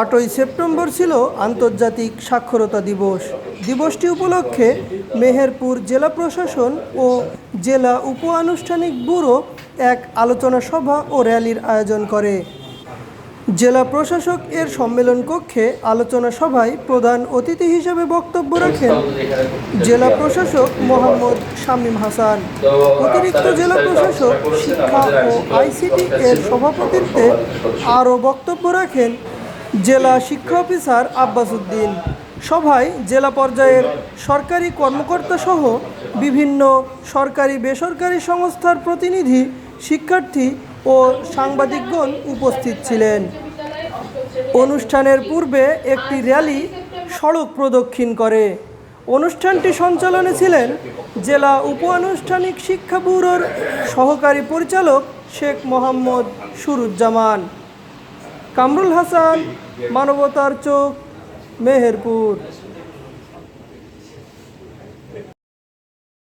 আটই সেপ্টেম্বর ছিল আন্তর্জাতিক সাক্ষরতা দিবস। দিবসটি উপলক্ষে মেহেরপুর জেলা প্রশাসন ও জেলা উপ আনুষ্ঠানিক ব্যুরো এক আলোচনা সভা ও র্যালির আয়োজন করে। জেলা প্রশাসক এর সম্মেলন কক্ষে আলোচনা সভায় প্রধান অতিথি হিসেবে বক্তব্য রাখেন জেলা প্রশাসক মোহাম্মদ শামীম হাসান। অতিরিক্ত জেলা প্রশাসক, শিক্ষা ও আইসিটি এর সভাপতিত্বে আরও বক্তব্য রাখেন জেলা শিক্ষা অফিসার আব্বাস উদ্দিন। সভায় জেলা পর্যায়ের সরকারি কর্মকর্তা সহ বিভিন্ন সরকারি বেসরকারি সংস্থার প্রতিনিধি, শিক্ষার্থী ও সাংবাদিকগণ উপস্থিত ছিলেন। অনুষ্ঠানের পূর্বে একটি র্যালি সড়ক প্রদক্ষিণ করে। অনুষ্ঠানটি সঞ্চালনে ছিলেন জেলা উপ আনুষ্ঠানিক শিক্ষা ব্যুরোর সহকারী পরিচালক শেখ মোহাম্মদ সুরুজ্জামান। কামরুল হাসান মানবতার চোখ মেহেরপুর।